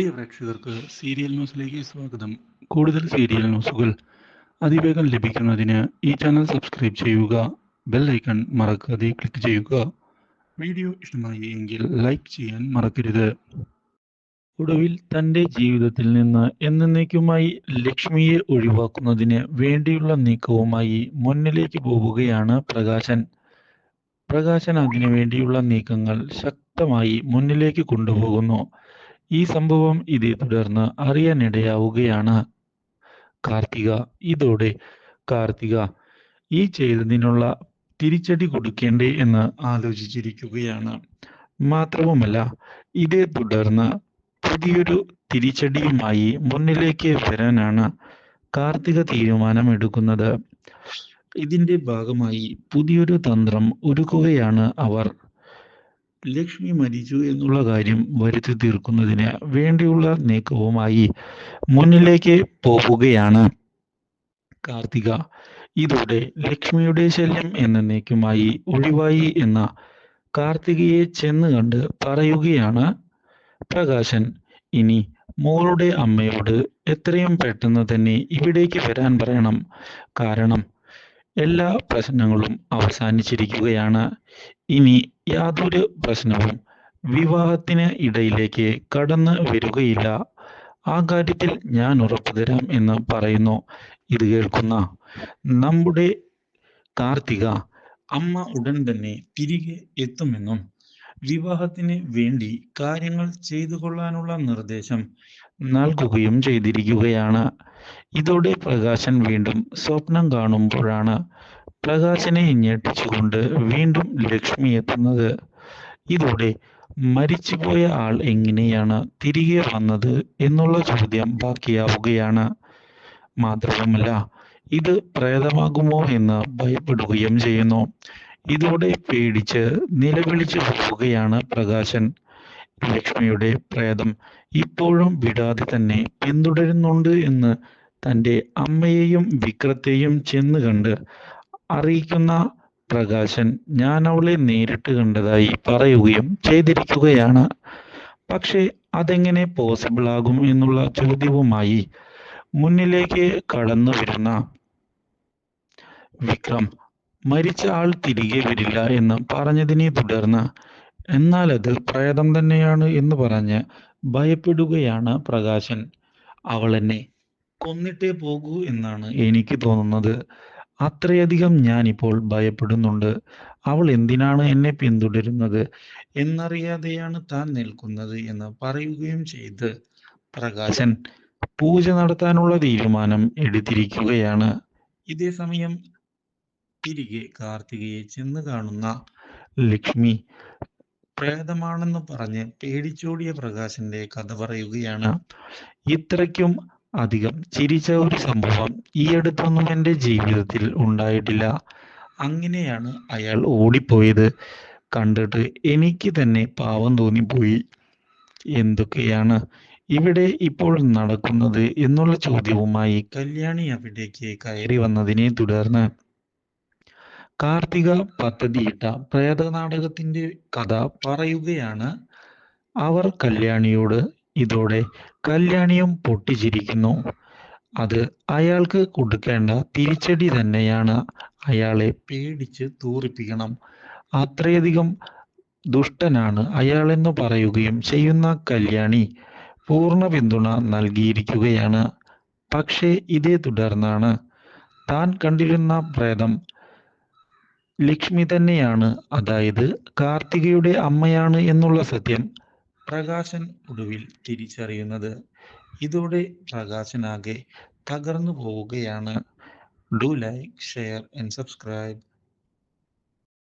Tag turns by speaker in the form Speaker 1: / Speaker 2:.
Speaker 1: പ്രിയ പ്രേക്ഷകർക്ക് സീരിയൽ ന്യൂസിലേക്ക് സ്വാഗതം. കൂടുതൽ സീരിയൽ ന്യൂസുകൾ അതിവേഗം ലഭിക്കുന്നതിന് ഈ ചാനൽ സബ്സ്ക്രൈബ് ചെയ്യുക ബെൽ ഐക്കൺ മറക്കാതെ ക്ലിക്ക് ചെയ്യുക. വീഡിയോ ഇഷ്ടമായി എങ്കിൽ ലൈക്ക് ചെയ്യാൻ മറക്കരുത്. ഒടുവിൽ തന്റെ ജീവിതത്തിൽ നിന്ന് എന്നേക്കുമായി ലക്ഷ്മിയെ ഒഴിവാക്കുന്നതിന് വേണ്ടിയുള്ള നീക്കവുമായി മുന്നിലേക്ക് പോവുകയാണ് പ്രകാശൻ. പ്രകാശൻ അതിനു വേണ്ടിയുള്ള നീക്കങ്ങൾ ശക്തമായി മുന്നിലേക്ക് കൊണ്ടുപോകുന്നു. ഈ സംഭവം ഇതേ തുടർന്ന് അറിയാനിടയാവുകയാണ്. കാർത്തിക ഇതോടെ കാർത്തിക ഈ ചെയ്തതിനുള്ള തിരിച്ചടി കൊടുക്കേണ്ടേ എന്ന് ആലോചിച്ചിരിക്കുകയാണ്. മാത്രവുമല്ല ഇതേ തുടർന്ന് പുതിയൊരു തിരിച്ചടിയുമായി മുന്നിലേക്ക് വരാനാണ് കാർത്തിക തീരുമാനമെടുക്കുന്നത്. ഇതിന്റെ ഭാഗമായി പുതിയൊരു തന്ത്രം ഒരുക്കുകയാണ് അവർ. ലക്ഷ്മി മരിച്ചു എന്നുള്ള കാര്യം വരുത്തി തീർക്കുന്നതിന് വേണ്ടിയുള്ള നീക്കവുമായി മുന്നിലേക്ക് പോവുകയാണ് കാർത്തിക. ഇതോടെ ലക്ഷ്മിയുടെ ശല്യം എന്ന എന്നേക്കുമായി ഒഴിവായി എന്ന കാർത്തികയെ ചെന്ന് കണ്ട് പറയുകയാണ് പ്രകാശൻ. ഇനി മോളുടെ അമ്മയോട് എത്രയും പെട്ടെന്ന് തന്നെ ഇവിടേക്ക് വരാൻ പറയണം. കാരണം എല്ലാ പ്രശ്നങ്ങളും അവസാനിച്ചിരിക്കുകയാണ്. ഇനി യാതൊരു പ്രശ്നവും വിവാഹത്തിന് ഇടയിലേക്ക് കടന്നു വരികയില്ല. ആ കാര്യത്തിൽ ഞാൻ ഉറപ്പു തരാം എന്ന് പറയുന്നു. ഇത് കേൾക്കുന്ന നമ്മുടെ കാർത്തിക അമ്മ ഉടൻ തന്നെ തിരികെ എത്തുമെന്നും വിവാഹത്തിന് വേണ്ടി കാര്യങ്ങൾ ചെയ്തു കൊള്ളാനുള്ള നിർദ്ദേശം നൽകുകയും ചെയ്തിരിക്കുകയാണ്. ഇതോടെ പ്രകാശൻ വീണ്ടും സ്വപ്നം കാണുമ്പോഴാണ് പ്രകാശനെ ഞെട്ടിച്ചുകൊണ്ട് വീണ്ടും ലക്ഷ്മി എത്തുന്നത്. ഇതോടെ മരിച്ചുപോയ ആൾ എങ്ങനെയാണ് തിരികെ വന്നത് എന്നുള്ള ചോദ്യം ബാക്കിയാവുകയാണ്. മാത്രവുമല്ല ഇത് പ്രേതമാകുമോ എന്ന് ഭയപ്പെടുകയും ചെയ്യുന്നു. ഇതോടെ പേടിച്ച് നിലവിളിച്ചു പോവുകയാണ് പ്രകാശൻ. ലക്ഷ്മിയുടെ പ്രേതം ഇപ്പോഴും വിടാതെ തന്നെ പിന്തുടരുന്നുണ്ട് എന്ന് തന്റെ അമ്മയെയും വിക്രത്തെയും ചെന്ന് കണ്ട് അറിയിക്കുന്ന പ്രകാശൻ ഞാൻ അവളെ നേരിട്ട് കണ്ടതായി പറയുകയും ചെയ്തിരിക്കുകയാണ്. പക്ഷേ അതെങ്ങനെ പോസിബിൾ ആകും എന്നുള്ള ചോദ്യവുമായി മുന്നിലേക്ക് കടന്നു വരുന്ന വിക്രം മരിച്ച ആൾ തിരികെ വരില്ല എന്ന് പറഞ്ഞതിനെ തുടർന്ന് എന്നാൽ അത് പ്രേതം തന്നെയാണ് എന്ന് പറഞ്ഞ് ഭയപ്പെടുകയാണ് പ്രകാശൻ. അവൾ എന്നെ കൊന്നിട്ടേ പോകൂ എന്നാണ് എനിക്ക് തോന്നുന്നത്. അത്രയധികം ഇപ്പോൾ ഭയപ്പെടുന്നുണ്ട്. അവൾ എന്തിനാണ് എന്നെ പിന്തുടരുന്നത് എന്നറിയാതെയാണ് താൻ നിൽക്കുന്നത് എന്ന് പറയുകയും ചെയ്ത് പ്രകാശൻ പൂജ നടത്താനുള്ള തീരുമാനം എടുത്തിരിക്കുകയാണ്. ഇതേ സമയം തിരികെ കാർത്തികയെ ചെന്ന് കാണുന്ന ലക്ഷ്മി പ്രേതമാണെന്ന് പറഞ്ഞ് പേടിച്ചോടിയ പ്രകാശന്റെ കഥ പറയുകയാണ്. ഇത്രയ്ക്കും അധികം ചിരിച്ച ഒരു സംഭവം ഈ അടുത്തൊന്നും എന്റെ ജീവിതത്തിൽ ഉണ്ടായിട്ടില്ല. അങ്ങനെയാണ് അയാൾ ഓടിപ്പോയത്. കണ്ടിട്ട് എനിക്ക് തന്നെ പാവം തോന്നിപ്പോയി. എന്തൊക്കെയാണ് ഇവിടെ ഇപ്പോൾ നടക്കുന്നത് എന്നുള്ള ചോദ്യവുമായി കല്യാണി അവിടേക്ക് കയറി വന്നതിനെ തുടർന്ന് കാർത്തിക പദ്ധതിയിട്ട പ്രേതനാടകത്തിന്റെ കഥ പറയുകയാണ്. അവർ കല്യാണിയോട് ഇതോടെ കല്യാണിയും പൊട്ടിച്ചിരിക്കുന്നു. അത് അയാൾക്ക് കൊടുക്കേണ്ട തിരിച്ചടി തന്നെയാണ് അയാളെ പേടിച്ച് തൂറിപ്പിക്കണം. അത്രയധികം ദുഷ്ടനാണ് അയാളെന്ന് പറയുകയും ചെയ്യുന്ന കല്യാണി പൂർണ പിന്തുണ നൽകിയിരിക്കുകയാണ്. പക്ഷേ ഇതേ തുടർന്നാണ് താൻ കണ്ടിരുന്ന പ്രേതം ലക്ഷ്മി തന്നെയാണ്. അതായത് കാർത്തികയുടെ അമ്മയാണ് എന്നുള്ള സത്യം പ്രകാശൻ ഒടുവിൽ തിരിച്ചറിയുന്നത് ഇതോടെ പ്രകാശനാകെ തകർന്നു പോവുകയാണ്. Do like share and subscribe